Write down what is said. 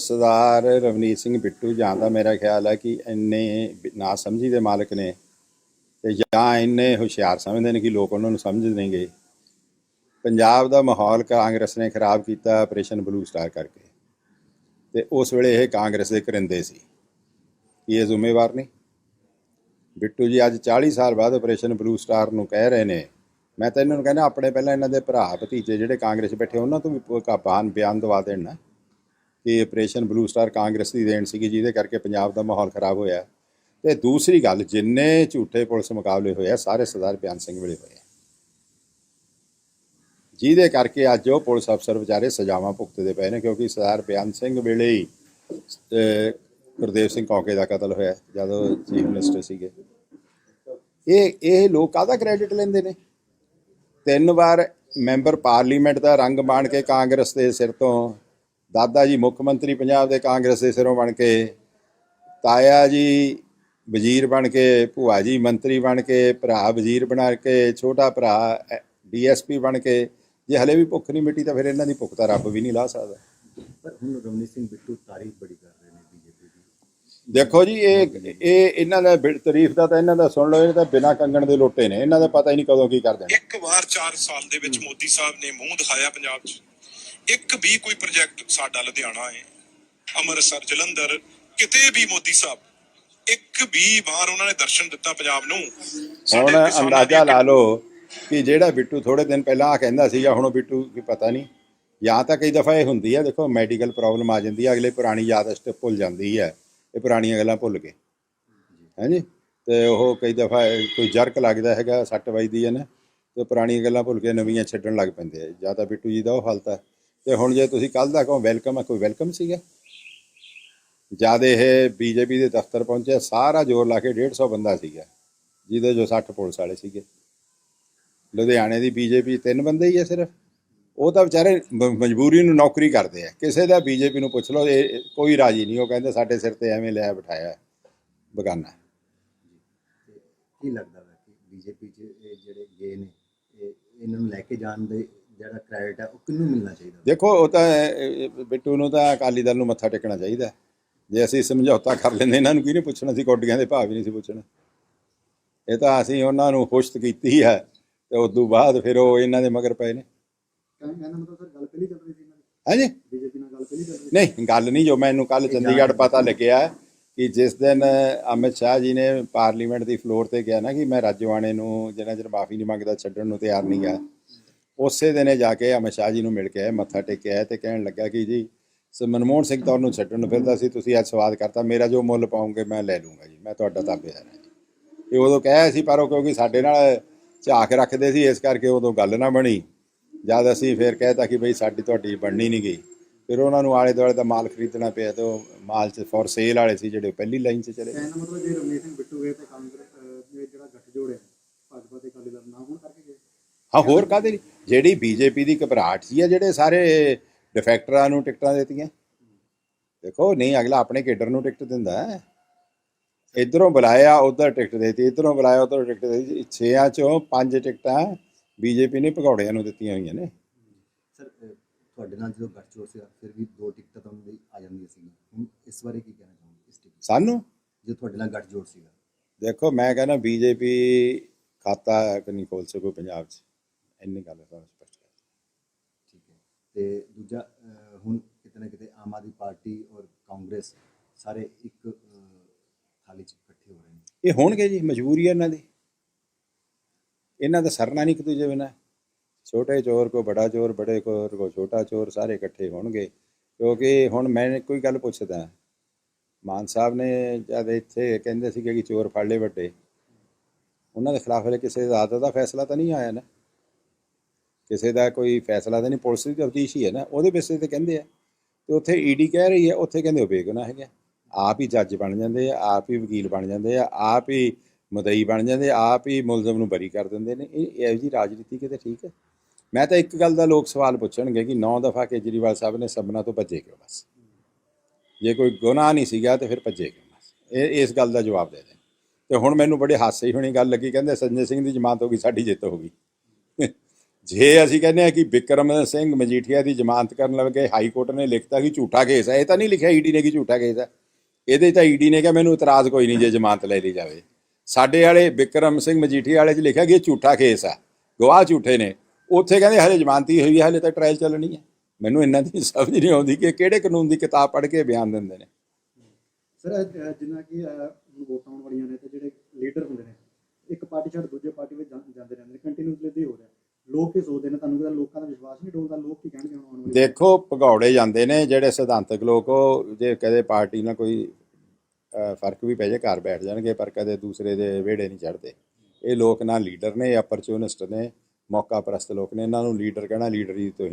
ਸਰਦਾਰ ਰਵਨੀਤ ਸਿੰਘ ਬਿੱਟੂ ਜਾਂ ਦਾ ਮੇਰਾ ਖਿਆਲ ਹੈ ਕਿ ਇੰਨੇ ਨਾ ਸਮਝੀ ਦੇ ਮਾਲਕ ਨੇ ਤੇ ਜਾਂ ਇੰਨੇ ਹੁਸ਼ਿਆਰ ਸਮਝਦੇ ਨੇ ਕਿ ਲੋਕ ਉਹਨਾਂ ਨੂੰ ਸਮਝ ਨਹੀਂਗੇ ਪੰਜਾਬ ਦਾ ਮਾਹੌਲ ਕਾਂਗਰਸ ਨੇ ਖਰਾਬ ਕੀਤਾ ਆਪਰੇਸ਼ਨ ਬਲੂ ਸਟਾਰ ਕਰਕੇ। ਤੇ ਉਸ ਵੇਲੇ ਇਹ ਕਾਂਗਰਸ ਦੇ ਕਰਿੰਦੇ ਸੀ। ਕੀ ਇਹ ਜ਼ਿੰਮੇਵਾਰ ਨਹੀਂ ਬਿੱਟੂ ਜੀ ਅੱਜ 40 ਸਾਲ ਬਾਅਦ ਆਪਰੇਸ਼ਨ ਬਲੂ ਸਟਾਰ ਨੂੰ ਕਹਿ ਰਹੇ ਨੇ। ਮੈਂ ਤਾਂ ਇਹਨਾਂ ਨੂੰ ਕਹਿੰਦਾ, ਆਪਣੇ ਪਹਿਲਾਂ ਇਹਨਾਂ ਦੇ ਭਰਾ ਭਤੀਜੇ ਜਿਹੜੇ ਕਾਂਗਰਸ 'ਚ ਬੈਠੇ, ਉਹਨਾਂ ਤੋਂ ਵੀ ਪ- ਕਾ ਬਾਨ ਬਿਆਨ ਦਵਾ ਦੇਣ ਨਾ। ਕਿ ਆਪਰੇਸ਼ਨ ਬਲੂ ਸਟਾਰ ਕਾਂਗਰਸ ਦੀ ਦੇਣ ਸੀਗੀ, ਜਿਹਦੇ ਕਰਕੇ ਪੰਜਾਬ ਦਾ ਮਾਹੌਲ ਖਰਾਬ ਹੋਇਆ। ਤੇ ਦੂਸਰੀ ਗੱਲ, ਜਿੰਨੇ ਝੂਠੇ ਪੁਲਿਸ ਮੁਕਾਬਲੇ ਹੋਏ ਆ, ਸਾਰੇ ਸਰਦਾਰ ਬਿਆਨ ਸਿੰਘ ਵੇਲੇ ਹੋਏ ਜਿਹਦੇ ਕਰਕੇ ਅੱਜ ਉਹ ਪੁਲਿਸ ਅਫਸਰ ਵਿਚਾਰੇ ਸਜ਼ਾਵਾਂ ਭੁਗਤਦੇ ਪਏ ਨੇ, ਕਿਉਂਕਿ ਸਰਦਾਰ ਬਿਆਨ ਸਿੰਘ ਵੇਲੇ ਹੀ ਗੁਰਦੇਵ ਸਿੰਘ ਕੌਕੇ ਦਾ ਕਤਲ ਹੋਇਆ, ਜਦੋਂ ਚੀਫ ਮਿਨਿਸਟਰ ਸੀਗੇ। ਇਹ ਇਹ ਲੋਕ ਕਾਹਦਾ ਕ੍ਰੈਡਿਟ ਲੈਂਦੇ ਨੇ? ਤਿੰਨ ਵਾਰ ਮੈਂਬਰ ਪਾਰਲੀਮੈਂਟ ਦਾ ਰੰਗ ਮਾਣ ਕੇ ਕਾਂਗਰਸ ਦੇ ਸਿਰ ਤੋਂ ਦਾਦਾ ਜੀ ਮੁੱਖ ਮੰਤਰੀ ਪੰਜਾਬ ਦੇ ਕਾਂਗਰਸ ਦੇ ਸਿਰੋਂ ਬਣ ਕੇ ਤਾਇਆ ਜੀ ਵਜ਼ੀਰ ਬਣ ਕੇ ਭੂਆ ਜੀ ਮੰਤਰੀ ਬਣ ਕੇ ਭਰਾ ਵਜ਼ੀਰ ਬਣਾ ਕੇ ਛੋਟਾ ਭਰਾ ਡੀਐਸਪੀ ਬਣ ਕੇ ਜੇ ਹਲੇ ਵੀ ਭੁੱਖ ਨਹੀਂ ਮਿਟੀ ਤਾਂ ਫਿਰ ਇਹਨਾਂ ਦੀ ਭੁੱਖ ਤਾਂ ਰੱਬ ਵੀ ਨਹੀਂ ਲਾ ਸਕਦਾ। ਪਰ ਹੁਣ ਰਮਨੀਤ ਸਿੰਘ ਬਿੱਟੂ ਤਾਰੀਫ ਬੜੀ ਕਰ ਰਹੇ ਨੇ ਬੀਜੇਪੀ ਦੀ। ਦੇਖੋ ਜੀ ਇਹ ਇਹ ਇਹਨਾਂ ਦਾ ਬਿੜ ਤਾਰੀਫ ਦਾ ਤਾਂ ਇਹਨਾਂ ਦਾ ਸੁਣ ਲਓ ਇਹ ਤਾਂ ਬਿਨਾਂ ਕੰਗਣ ਦੇ ਲੋਟੇ ਨੇ ਇਹਨਾਂ ਦਾ ਪਤਾ ਹੀ ਨਹੀਂ ਕਦੋਂ ਕੀ ਕਰ ਦੇਣਾ ਇੱਕ ਵਾਰ 4 ਸਾਲ ਦੇ ਵਿੱਚ ਮੋਦੀ ਸਾਹਿਬ ਨੇ ਮੂੰਹ ਦਿਖਾਇਆ ਪੰਜਾਬ 'ਚ। ਇੱਕ ਵੀ ਕੋਈ ਪ੍ਰੋਜੈਕਟ ਸਾਡਾ ਲੁਧਿਆਣਾ ਹੈ ਅੰਮ੍ਰਿਤਸਰ ਜਲੰਧਰ ਕਿਤੇ ਵੀ ਮੋਦੀ ਸਾਹਿਬ ਇੱਕ ਵੀ ਵਾਰ ਉਹਨਾਂ ਨੇ ਦਰਸ਼ਨ ਦਿੱਤਾ ਪੰਜਾਬ ਨੂੰ ਹੁਣ ਅੰਦਾਜ਼ਾ ਲਾ ਲਓ ਕਿ ਜਿਹੜਾ ਬਿੱਟੂ ਥੋੜੇ ਦਿਨ ਪਹਿਲਾਂ ਆ ਕਹਿੰਦਾ ਸੀਗਾ ਹੁਣ ਬਿੱਟੂ ਕੀ ਪਤਾ ਨਹੀਂ ਜਾਂ ਤਾਂ ਕਈ ਦਫਾ ਇਹ ਹੁੰਦੀ ਹੈ ਦੇਖੋ ਮੈਡੀਕਲ ਪ੍ਰੋਬਲਮ ਆ ਜਾਂਦੀ ਹੈ ਅਗਲੇ ਪੁਰਾਣੀ ਯਾਦਸ਼ਤ ਭੁੱਲ ਜਾਂਦੀ ਹੈ ਇਹ ਪੁਰਾਣੀਆਂ ਗੱਲਾਂ ਭੁੱਲ ਗਏ। ਹਾਂਜੀ ਤੇ ਉਹ ਕਈ ਦਫਾ ਕੋਈ ਜਰਕ ਲੱਗਦਾ ਹੈਗਾ ਸੱਟ ਵੱਜਦੀ ਹੈ ਨਾ ਤੇ ਪੁਰਾਣੀਆਂ ਗੱਲਾਂ ਭੁੱਲ ਕੇ ਨਵੀਆਂ ਛੱਡਣ ਲੱਗ ਪੈਂਦੇ ਆ। ਜਾਂ ਤਾਂ ਬਿੱਟੂ ਜੀ ਦਾ ਉਹ ਹਾਲਤ ਹੈ। ਤੇ ਹੁਣ ਜੇ ਤੁਸੀਂ ਕੱਲ ਦਾ ਕਹੋ ਵੈਲਕਮ ਹੈ ਕੋਈ ਵੈਲਕਮ ਸੀਗਾ? ਜਦ ਇਹ ਬੀਜੇਪੀ ਦੇ ਦਫ਼ਤਰ ਪਹੁੰਚਿਆ, ਸਾਰਾ ਜ਼ੋਰ ਲਾ ਕੇ 150 ਬੰਦਾ ਸੀਗਾ, ਜਿਹਦੇ ਜੋ 60 ਪੁਲਿਸ ਵਾਲੇ ਸੀਗੇ। ਲੁਧਿਆਣੇ ਦੀ ਬੀਜੇਪੀ ਤਿੰਨ ਬੰਦੇ ਹੀ ਆ ਸਿਰਫ। ਉਹ ਤਾਂ ਵਿਚਾਰੇ ਮਜਬੂਰੀ ਨੂੰ ਨੌਕਰੀ ਕਰਦੇ ਆ। ਕਿਸੇ ਦਾ ਬੀਜੇਪੀ ਨੂੰ ਪੁੱਛ ਲਓ, ਇਹ, ਕੋਈ ਰਾਜੀ ਨਹੀਂ, ਉਹ ਕਹਿੰਦੇ ਸਾਡੇ ਸਿਰ ਤੇ ਐਵੇਂ ਲਿਆ ਬਿਠਾਇਆ, ਬਗਾਨਾ। ਕੀ ਲੱਗਦਾ ਹੈ ਕਿ ਬੀਜੇਪੀ 'ਚ ਇਹ ਜਿਹੜੇ ਗਏ ਨੇ, ਇਹ, ਇਹਨਾਂ ਨੂੰ ਲੈ ਕੇ ਜਾਣ ਦੇ ਜਿਹੜਾ ਕ੍ਰੈਡਿਟ ਹੈ ਉਹ ਕਿਹਨੂੰ ਮਿਲਣਾ ਚਾਹੀਦਾ? ਦੇਖੋ ਉਹ ਤਾਂ ਬਿੱਟੂ ਨੂੰ ਤਾਂ ਅਕਾਲੀ ਦਲ ਨੂੰ ਮੱਥਾ ਟੇਕਣਾ ਚਾਹੀਦਾ। ਜੇ ਅਸੀਂ ਸਮਝੌਤਾ ਕਰ ਲੈਂਦੇ ਇਹਨਾਂ ਨੂੰ ਕਿਹਨੇ ਪੁੱਛਣਾ? ਸੀ ਕੋਡੀਆਂ ਦੇ ਭਾਅ ਵੀ ਨਹੀਂ ਸੀ ਪੁੱਛਣਾ। ਇਹ ਤਾਂ ਅਸੀਂ ਉਹਨਾਂ ਨੂੰ ਖੁਸ਼ਤ ਕੀਤੀ ਹੈ ਤੇ ਉਸ ਤੋਂ ਬਾਅਦ ਫਿਰ ਉਹ ਇਹਨਾਂ ਦੇ ਮਗਰ ਪਏ ਨੇ। ਕਹਿੰਦਾ ਮਤਲਬ ਸਰ ਗੱਲ ਪਹਿਲੀ ਚੱਲ ਰਹੀ ਸੀ ਇਹਨਾਂ ਦੀ। ਹਾਂਜੀ? ਬੀਜੇਪੀ ਨਾਲ ਗੱਲ ਪਹਿਲੀ ਚੱਲ ਰਹੀ ਨਹੀਂ ਗੱਲ ਨਹੀਂ ਜੋ ਮੈਨੂੰ ਕੱਲ ਚੰਡੀਗੜ੍ਹ ਪਤਾ ਲੱਗਿਆ ਕਿ ਜਿਸ ਦਿਨ ਅਮਿਤ ਸ਼ਾਹ ਜੀ ਨੇ ਪਾਰਲੀਮੈਂਟ ਦੀ ਫਲੋਰ ਤੇ ਗਿਆ ਨਾ ਕਿ ਮੈਂ ਰਾਜਵਾਨੇ ਨੂੰ ਜਿੰਨਾ ਚਿਰ ਮਾਫੀ ਨਹੀਂ ਮੰਗਦਾ ਛੱਡਣ ਨੂੰ ਤਿਆਰ ਨਹੀਂ ਗਾ ਉਸੇ ਦਿਨੇ ਜਾ ਕੇ ਅਮਿਤ ਸ਼ਾਹ ਜੀ ਨੂੰ ਮਿਲ ਕੇ ਆਏ ਮੱਥਾ ਟੇਕਿਆ ਆਏ ਤੇ ਕਹਿਣ ਲੱਗਾ ਕਿ ਜੀ ਮਨਮੋਹਨ ਸਿੰਘ ਤਾਂ ਉਹਨੂੰ ਛੱਡਣ ਨੂੰ ਫਿਰਦਾ ਸੀ ਤੁਸੀਂ ਅੱਜ ਸਵਾਦ ਕਰਤਾ ਮੇਰਾ ਜੋ ਮੁੱਲ ਪਾਉਂਗੇ ਮੈਂ ਲੈ ਲੂੰਗਾ ਜੀ ਮੈਂ ਤੁਹਾਡਾ ਤਾਬੇਦਾਰ ਹਾਂ ਇਹ ਉਦੋਂ ਕਹਿਆ ਸੀ ਪਰ ਉਹ ਕਿਉਂਕਿ ਸਾਡੇ ਨਾਲ ਝਾਕ ਰੱਖਦੇ ਸੀ ਇਸ ਕਰਕੇ ਉਦੋਂ ਗੱਲ ਨਾ ਬਣੀ। ਜਦ ਅਸੀਂ ਫਿਰ ਕਹਿਤਾ ਕਿ ਬਈ ਸਾਡੀ ਤੁਹਾਡੀ ਬਣਨੀ ਨਹੀਂ ਗਈ ਫਿਰ ਉਹਨਾਂ ਨੂੰ ਆਲੇ ਦੁਆਲੇ ਦਾ ਮਾਲ ਖਰੀਦਣਾ ਪਿਆ ਤੇ ਉਹ ਮਾਲ ਚ ਫॉर ਸੇਲ ਵਾਲੇ ਸੀ ਜਿਹੜੇ ਪਹਿਲੀ ਲਾਈਨ 'ਚ ਚਲੇ ਗਏ। ਮਤਲਬ ਜੇ ਰਮਨੀਤ ਸਿੰਘ ਬਿੱਟੂ ਗਏ ਤੇ ਕਾਂਗਰਸ ਜਿਹੜਾ ਗੱਠਜੋੜ ਹੈ ਭਾਜਪਾ ਤੇ ਦਲ ਨਾ ਹੋਣ ਕਰਕੇ ਗਏ? ਹਾਂ ਹੋਰ ਕਾਹਦੇ ਲਈ? ਜਿਹੜੀ ਬੀਜੇਪੀ ਦੀ ਘਬਰਾਹਟ ਸੀ ਆ ਜਿਹੜੇ ਸਾਰੇ ਡਿਫੈਕਟਰਾਂ ਨੂੰ ਟਿਕਟਾਂ ਦਿੱਤੀਆਂ। ਦੇਖੋ ਨਹੀਂ ਅਗਲਾ ਆਪਣੇ ਕੇਡਰ ਨੂੰ ਟਿਕਟ ਦਿੰਦਾ ਹੈ। ਇਧਰੋਂ ਬੁਲਾਇਆ ਉਧਰ ਟਿਕਟ ਦੇਤੀ ਇਧਰੋਂ ਬੁਲਾਇਆ ਉਧਰ ਟਿਕਟ ਦੇਤੀ। ਛੇਆਂ ਚੋਂ ਪੰਜ ਟਿਕਟਾਂ ਬੀਜੇਪੀ ਨੇ ਭਗੌੜਿਆਂ ਨੂੰ ਦਿੱਤੀਆਂ ਹੋਈਆਂ ਨੇ। ਸਰ ਤੁਹਾਡੇ ਨਾਲ ਜਦੋਂ ਗੱਠਜੋੜ ਸੀਗਾ ਫਿਰ ਵੀ ਦੋ ਟਿਕਟਾਂ ਤੁਹਾਨੂੰ ਦੀ ਆ ਜਾਂਦੀਆਂ ਸੀ ਹੁਣ ਇਸ ਬਾਰੇ ਕੀ ਕਹਿਣਾ ਚਾਹੋਗੇ ਇਸ ਟਿਕਟ ਸਾਨੂੰ? ਜੋ ਤੁਹਾਡੇ ਨਾਲ ਗੱਠਜੋੜ ਸੀਗਾ। ਦੇਖੋ ਮੈਂ ਕਹਿੰਦਾ ਬੀਜੇਪੀ ਖਾਤਾ ਕਿ ਨਹੀਂ ਖੋਲ ਸਕੋ ਪੰਜਾਬ 'ਚ? ਇੰਨੀ ਗੱਲ ਤੁਹਾਨੂੰ ਸਪਸ਼ਟ ਕਰ ਠੀਕ ਹੈ। ਤੇ ਦੂਜਾ ਹੁਣ ਕਿਤੇ ਨਾ ਕਿਤੇ ਆਮ ਆਦਮੀ ਪਾਰਟੀ ਔਰ ਕਾਂਗਰਸ ਸਾਰੇ ਇੱਕ ਥਾਲੀ 'ਚ ਇਕੱਠੇ ਹੋ ਰਹੇ ਨੇ। ਇਹ ਹੋਣਗੇ ਜੀ ਮਜਬੂਰੀ ਹੈ ਇਹਨਾਂ ਦੀ। ਇਹਨਾਂ ਦਾ ਸਰਨਾ ਨਹੀਂ ਇੱਕ ਦੂਜੇ ਬਿਨਾ। ਛੋਟੇ ਚੋਰ ਕੋ ਬੜਾ ਚੋਰ ਬੜੇ ਚੋਰ ਕੋ ਛੋਟਾ ਚੋਰ ਸਾਰੇ ਇਕੱਠੇ ਹੋਣਗੇ। ਕਿਉਂਕਿ ਹੁਣ ਮੈਂ ਕੋਈ ਗੱਲ ਪੁੱਛਦਾ। ਮਾਨ ਸਾਹਿਬ ਨੇ ਜਦ ਇੱਥੇ ਕਹਿੰਦੇ ਸੀ ਕਿ ਚੋਰ ਫੜ ਲਏ ਵੱਡੇ। ਉਹਨਾਂ ਦੇ ਖਿਲਾਫ ਹਲੇ ਕਿਸੇ ਅਦਾਲਤ ਦਾ ਫੈਸਲਾ ਤਾਂ ਨਹੀਂ ਆਇਆ ਨਾ। ਕਿਸੇ ਦਾ ਕੋਈ ਫੈਸਲਾ ਤਾਂ ਨਹੀਂ, ਪੁਲਿਸ ਦੀ ਤਫਤੀਸ਼ ਹੀ ਹੈ ਨਾ, ਉਹਦੇ ਬੇਸਿਸ ਤੇ ਕਹਿੰਦੇ ਆ। ਤੇ ਉੱਥੇ ਈਡੀ ਕਹਿ ਰਹੀ ਹੈ, ਉੱਥੇ ਕਹਿੰਦੇ ਉਹ ਬੇਗੁਨਾਹ ਹੈਗਾ ਆਪ ਹੀ ਜੱਜ ਬਣ ਜਾਂਦੇ ਆ, ਆਪ ਹੀ ਵਕੀਲ ਬਣ ਜਾਂਦੇ ਆ, ਆਪ ਹੀ ਮਦਈ ਬਣ ਜਾਂਦੇ ਆਪ ਹੀ ਮੁਲਜ਼ਮ ਨੂੰ ਬਰੀ ਕਰ ਦਿੰਦੇ ਨੇ। ਇਹ ਇਹੋ ਜੀ ਰਾਜਨੀਤੀ ਕਿਤੇ ਠੀਕ ਹੈ? ਮੈਂ ਤਾਂ ਇੱਕ ਗੱਲ ਦਾ ਲੋਕ ਸਵਾਲ ਪੁੱਛਣਗੇ ਕਿ 9 ਦਫਾ ਕੇਜਰੀਵਾਲ ਸਾਹਿਬ ਨੇ ਸਭਨਾਂ ਤੋਂ ਭੱਜੇ ਕਿਉਂ ਬਸ? ਜੇ ਕੋਈ ਗੁਨਾਹ ਨਹੀਂ ਸੀਗਾ ਤੇ ਫਿਰ ਭੱਜੇ ਕਿਉਂ ਬਸ? ਇਹ, ਇਸ ਗੱਲ ਦਾ ਜਵਾਬ ਦੇ ਦੇ। ਤੇ ਹੁਣ ਮੈਨੂੰ ਬੜੇ ਹਾਸੇ ਹੀ ਹੋਣੀ ਗੱਲ ਲੱਗੀ, ਕਹਿੰਦੇ ਸੰਜੇ ਸਿੰਘ ਦੀ ਜ਼ਮਾਨਤ ਹੋ ਗਈ, ਸਾਡੀ ਜਿੱਤ ਹੋ ਗਈ। ਜੇ ਅਸੀਂ ਕਹਿੰਦੇ ਆ ਕਿ ਵਿਕਰਮ ਸਿੰਘ ਮਜੀਠੀਆ ਦੀ ਜ਼ਮਾਨਤ ਕਰਨ ਲੱਗੇ ਹਾਈ ਕੋਰਟ ਨੇ ਲਿਖਤਾ ਕਿ ਝੂਠਾ ਕੇਸ ਹੈ, ਇਹ ਤਾਂ ਨਹੀਂ ਲਿਖਿਆ ਈਡੀ ਨੇ ਕਿ ਝੂਠਾ ਕੇਸ ਹੈ। ਇਹਦੇ 'ਚ ਤਾਂ ਈਡੀ ਨੇ ਕਿਹਾ ਮੈਨੂੰ ਇਤਰਾਜ਼ ਕੋਈ ਨਹੀਂ ਜੇ ਜ਼ਮਾਨਤ ਲੈ ਲਈ ਜਾਵੇ। ਸਾਡੇ ਵਾਲੇ ਵਿਕਰਮ ਸਿੰਘ ਮਜੀਠੀਆ ਵਾਲੇ 'ਚ ਲਿਖਿਆ ਕਿ ਇਹ ਝੂਠਾ ਕੇਸ ਆ ਗਵਾਹ ਝੂਠੇ ਨੇ। ਉੱਥੇ ਕਹਿੰਦੇ ਹਲੇ ਜ਼ਮਾਨਤੀ ਹੋਈ ਹੈ ਹਲੇ ਤਾਂ ਟ੍ਰਾਇਲ ਚੱਲਣੀ ਹੈ। ਮੈਨੂੰ ਇਹਨਾਂ ਦੀ ਸਮਝ ਨਹੀਂ ਆਉਂਦੀ ਕਿ ਕਿਹੜੇ ਕਾਨੂੰਨ ਦੀ ਕਿਤਾਬ ਪੜ੍ਹ ਕੇ ਬਿਆਨ ਦਿੰਦੇ ਨੇ। ਸਰ ਜਿੰਨਾ ਕਿ ਵੋਟਾਂ ਆਉਣ ਵਾਲੀਆਂ ਨੇ ਤੇ ਜਿਹੜੇ ਲੀਡਰ ਹੁੰਦੇ ਨੇ, ਇੱਕ ਪਾਰਟੀ ਛੱਡ ਦੂਜੇ ਪਾਰਟੀ ਵਿੱਚ ਜਾਂਦੇ ਰਹਿੰਦੇ ਨੇ ਕੰਟੀਨਿਊਸਲੀ ਹੋ ਰਿਹਾ। ਲੋਕ ਕੀ ਸੋਚਦੇ ਨੇ, ਤੁਹਾਨੂੰ ਕਹਿੰਦਾ ਲੋਕਾਂ ਦਾ ਵਿਸ਼ਵਾਸ ਨਹੀਂ ਡੋਲਦਾ ਲੋਕ ਕੀ ਕਹਿਣਗੇ ਹੁਣ ਆਉਣ ਵਾਲੇ? ਦੇਖੋ, ਭਗੌੜੇ ਜਾਂਦੇ ਨੇ, ਜਿਹੜੇ ਸਿਧਾਂਤਕ ਲੋਕ, ਉਹ ਜੇ ਕਦੇ ਪਾਰਟੀ ਨਾਲ ਕੋਈ ਫ਼ਰਕ ਵੀ ਪੈ ਜਾਏ ਘਰ ਬੈਠ ਜਾਣਗੇ, ਪਰ ਕਦੇ ਦੂਸਰੇ ਦੇ ਵਿਹੜੇ ਨਹੀਂ ਚੜਦੇ ਇਹ ਲੋਕ ਨਾ ਲੀਡਰ ਨੇ ਅਪਰਚੂਨਿਸਟ ਨੇ, ਮੌਕਾ ਪ੍ਰਸਤ ਲੋਕ ਨੇ, ਇਹਨਾਂ ਨੂੰ ਲੀਡਰ ਕਹਿਣਾ ਲੀਡਰੀ ਤੋਂ ਹੀ